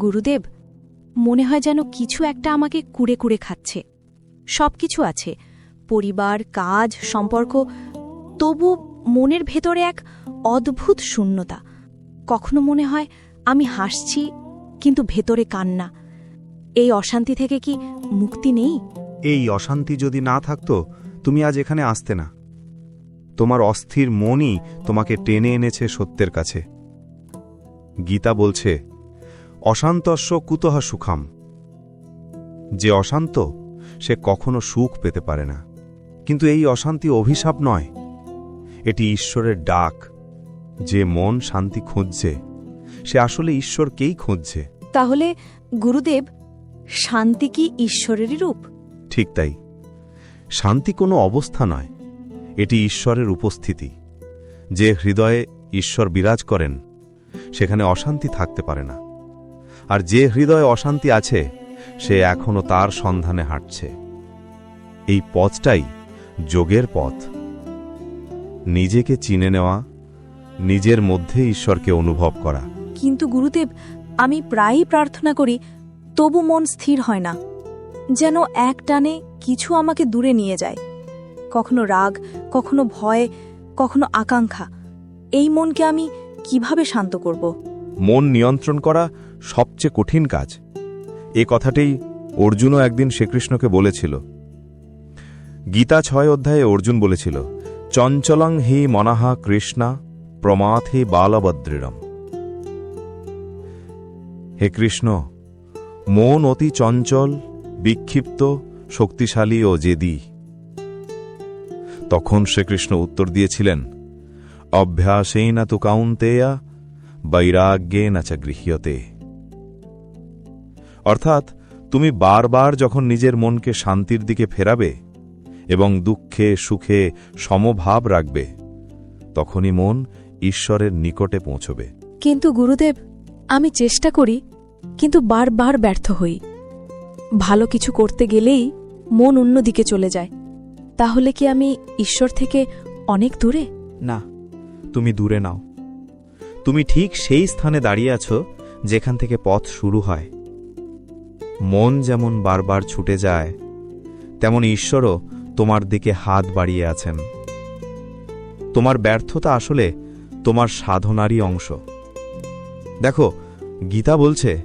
গুরুদেব, মনে হয় যেন কিছু একটা আমাকে কুড়ে কুড়ে খাচ্ছে। সব কিছু আছে, পরিবার, কাজ, সম্পর্ক, তবু মনের ভেতরে এক অদ্ভুত শূন্যতা। কখনো মনে হয় আমি হাসছি, কিন্তু ভেতরে কান্না। এই অশান্তি থেকে কি মুক্তি নেই? এই অশান্তি যদি না থাকতো, তুমি আজ এখানে আসতে না। তোমার অস্থির মনই তোমাকে টেনে এনেছে সত্যের কাছে। গীতা বলছে অশান্তস্য কুতহ সুখাম। যে অশান্ত সে কখনো সুখ পেতে পারে না। কিন্তু এই অশান্তি অভিশাপ নয়। এটি ঈশ্বরের ডাক। যে মন শান্তি খুঁজছে সে আসলে ঈশ্বরকেই খুঁজছে। তাহলে গুরুদেব শান্তি কি ঈশ্বরেরই রূপ? ঠিক তাই। শান্তি কোনো অবস্থা নয়। এটি ঈশ্বরের উপস্থিতি। যে হৃদয়ে ঈশ্বর বিরাজ করেন সেখানে অশান্তি থাকতে পারে না। আর যে হৃদয়ে অশান্তি আছে, সে এখনও তার সন্ধানে হাঁটছে। এই পথটাই যোগের পথ। নিজেকে চিনে নেওয়া, নিজের মধ্যে ঈশ্বরকে অনুভব করা। কিন্তু গুরুদেব, আমি প্রায়ই প্রার্থনা করি, তবু মন স্থির হয় না, যেন এক টানে কিছু আমাকে দূরে নিয়ে যায়। কখনো রাগ, কখনো ভয়, কখনো আকাঙ্ক্ষা, এই মনকে আমি কীভাবে শান্ত করব? মন নিয়ন্ত্রণ করা সবচেয়ে কঠিন কাজ। এ কথাটাই অর্জুনও একদিন শ্রীকৃষ্ণকে বলেছিল। গীতা ছয় অধ্যায়ে অর্জুন বলেছিল, চঞ্চলং হি মনাহা কৃষ্ণা, প্রমাথ হি বালভদ্রিরম। হে কৃষ্ণ, মন অতি চঞ্চল, বিক্ষিপ্ত, শক্তিশালী ও জেদি। তখন শ্রীকৃষ্ণ উত্তর দিয়েছিলেন অভ্যাসেই না তু কাউন্তেয়া বৈরাগ্যে না চ গৃহ্যতে। অর্থাৎ তুমি বারবার যখন নিজের মনকে শান্তির দিকে ফেরাবে এবং দুঃখে সুখে সমভাব রাখবে তখনই মন ঈশ্বরের নিকটে পৌঁছবে। কিন্তু গুরুদেব আমি চেষ্টা করি কিন্তু বারবার ব্যর্থ হই। ভালো কিছু করতে গেলেই মন অন্যদিকে চলে যায়। তাহলে কি আমি ঈশ্বর থেকে অনেক দূরে? না তুমি দূরে নাও। তুমি ঠিক সেই স্থানে দাঁড়িয়ে আছো, যেখান থেকে পথ শুরু হয়। মন যেমন বারবার ছুটে যায়, তেমন ঈশ্বরও তোমার দিকে হাত বাড়িয়ে আছেন। তোমার ব্যর্থতা আসলে তোমার সাধনারই অংশ। দেখো, গীতা বলছে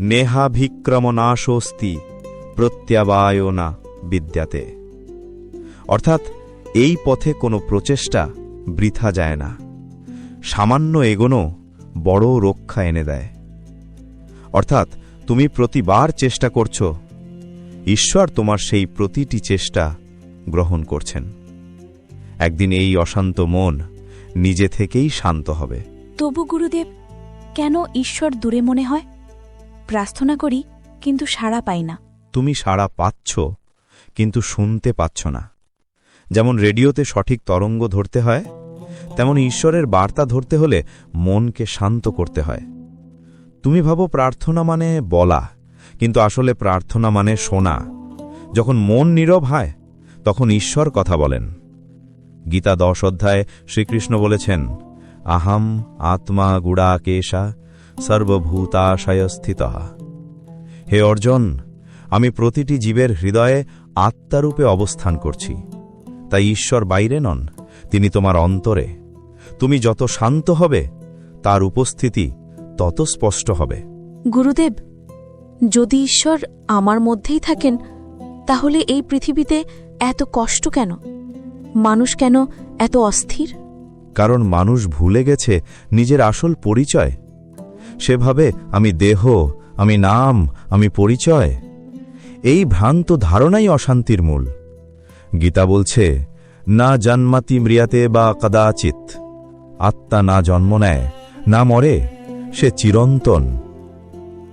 নেহাভিক্রমনাশোস্তি প্রত্যাবায় না বিদ্যাতে। অর্থাৎ, এই পথে কোনো প্রচেষ্টা বৃথা যায় না। সামান্য এগোনো বড় রক্ষা এনে দেয়। অর্থাৎ তুমি প্রতিবার চেষ্টা করছ ঈশ্বর তোমার সেই প্রতিটি চেষ্টা গ্রহণ করছেন। একদিন এই অশান্ত মন নিজে থেকেই শান্ত হবে। তবু গুরুদেব কেন ঈশ্বর দূরে মনে হয়? প্রার্থনা করি কিন্তু সাড়া পাই না। তুমি সাড়া পাচ্ছ কিন্তু শুনতে পাচ্ছ না। যেমন রেডিওতে সঠিক তরঙ্গ ধরতে হয় তেমন ঈশ্বরের বার্তা ধরতে হলে মনকে শান্ত করতে হয়। তুমি ভাবো প্রার্থনা মানে বলা, কিন্তু আসলে প্রার্থনা মানে শোনা। যখন মন নীরব হয়, তখন ঈশ্বর কথা বলেন। গীতা দশ অধ্যায় শ্রীকৃষ্ণ বলেছেন, আহাম আত্মা গুড়া কেশা সর্বভূতাশয়স্থিত। হে অর্জন, আমি প্রতিটি জীবের হৃদয়ে আত্মারূপে অবস্থান করছি। তাই ঈশ্বর বাইরে নন, তিনি তোমার অন্তরে। তুমি যত শান্ত হবে তার উপস্থিতি তত স্পষ্ট হবে। গুরুদেব যদি ঈশ্বর আমার মধ্যেই থাকেন তাহলে এই পৃথিবীতে এত কষ্ট কেন? মানুষ কেন এত অস্থির? কারণ মানুষ ভুলে গেছে নিজের আসল পরিচয়। সেভাবে আমি দেহ আমি নাম আমি পরিচয় এই ভ্রান্ত ধারণাই অশান্তির মূল। গীতা বলছে না জন্মাতি মৃয়াতে বা কদাচিৎ। আত্মা না জন্ম নেয় না মরে সে চিরন্তন।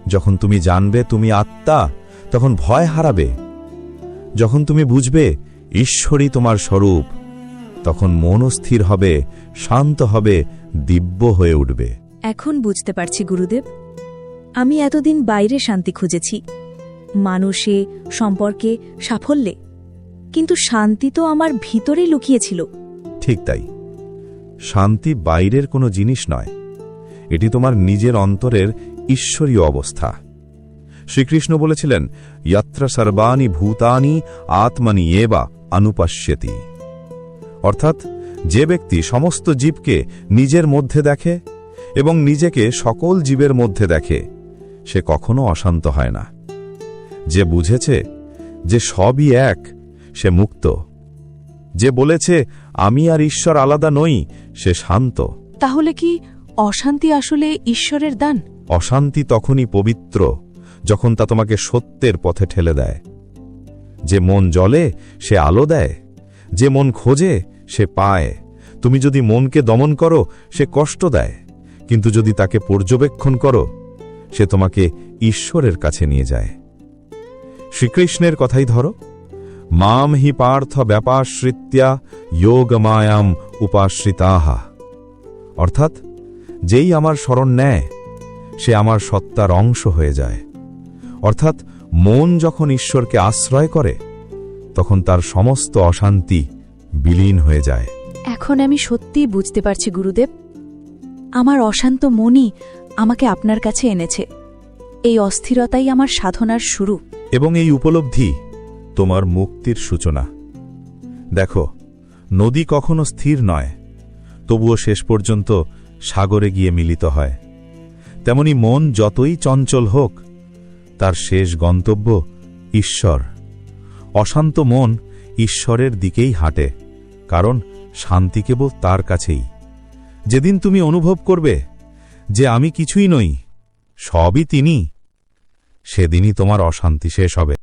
যখন তুমি জানবে তুমি আত্মা তখন ভয় হারাবে। যখন তুমি বুঝবে ঈশ্বরই তোমার স্বরূপ তখন মনও স্থির হবে শান্ত হবে দিব্য হয়ে উঠবে। এখন বুঝতে পারছি গুরুদেব। আমি এতদিন বাইরে শান্তি খুঁজেছি। মানুষে সম্পর্কে সাফল্যে। কিন্তু শান্তি তো আমার ভিতরেই লুকিয়েছিল। ঠিক তাই। শান্তি বাইরের কোনো জিনিস নয়। এটি তোমার নিজের অন্তরের ঈশ্বরীয় অবস্থা। শ্রীকৃষ্ণ বলেছিলেন, ইয়াত্র সর্বাণি ভূতানি আত্মানি এবা অনুপশ্যতি। অর্থাৎ, যে ব্যক্তি সমস্ত জীবকে নিজের মধ্যে দেখে এবং নিজেকে সকল জীবের মধ্যে দেখে, সে কখনো অশান্ত হয় না। যে বুঝেছে যে সবই এক, সে মুক্ত। যে বলেছে আমি আর ঈশ্বর আলাদা নই সে শান্ত। তাহলে কি অশান্তি আসলে ঈশ্বরের দান? অশান্তি তখনই পবিত্র যখন তা তোমাকে সত্যের পথে ঠেলে দেয়। যে মন জলে সে আলো দেয়। যে মন খোঁজে সে পায়। তুমি যদি মনকে দমন করো সে কষ্ট দেয়। কিন্তু যদি তাকে পর্যবেক্ষণ করো সে তোমাকে ঈশ্বরের কাছে নিয়ে যায়। শ্রীকৃষ্ণের কথাই ধরো। মাম হি পার্থ ব্যাপাশ্রিত্যা যোগমায়াম উপাশ্রিতাহা। অর্থাৎ যেই আমার স্মরণ নেয় সে আমার সত্তার অংশ হয়ে যায়। অর্থাৎ মন যখন ঈশ্বরকে আশ্রয় করে তখন তার সমস্ত অশান্তি বিলীন হয়ে যায়। এখন আমি সত্যিই বুঝতে পারছি গুরুদেব। আমার অশান্ত মনই আমাকে আপনার কাছে এনেছে। এই অস্থিরতাই আমার সাধনার শুরু। এবং এই উপলব্ধি তোমার মুক্তির সূচনা। দেখো, নদী কখনো স্থির নয়, তবুও শেষ পর্যন্ত সাগরে গিয়ে মিলিত হয়। তেমনি মন যতই চঞ্চল হোক, তার শেষ গন্তব্য ঈশ্বর। অশান্ত মন ঈশ্বরের দিকেই হাঁটে, কারণ শান্তি কেবল তার কাছেই। যেদিন তুমি অনুভব করবে যে আমি কিছুই নই, সবই তিনি, সেদিনই তোমার অশান্তি শেষ হবে।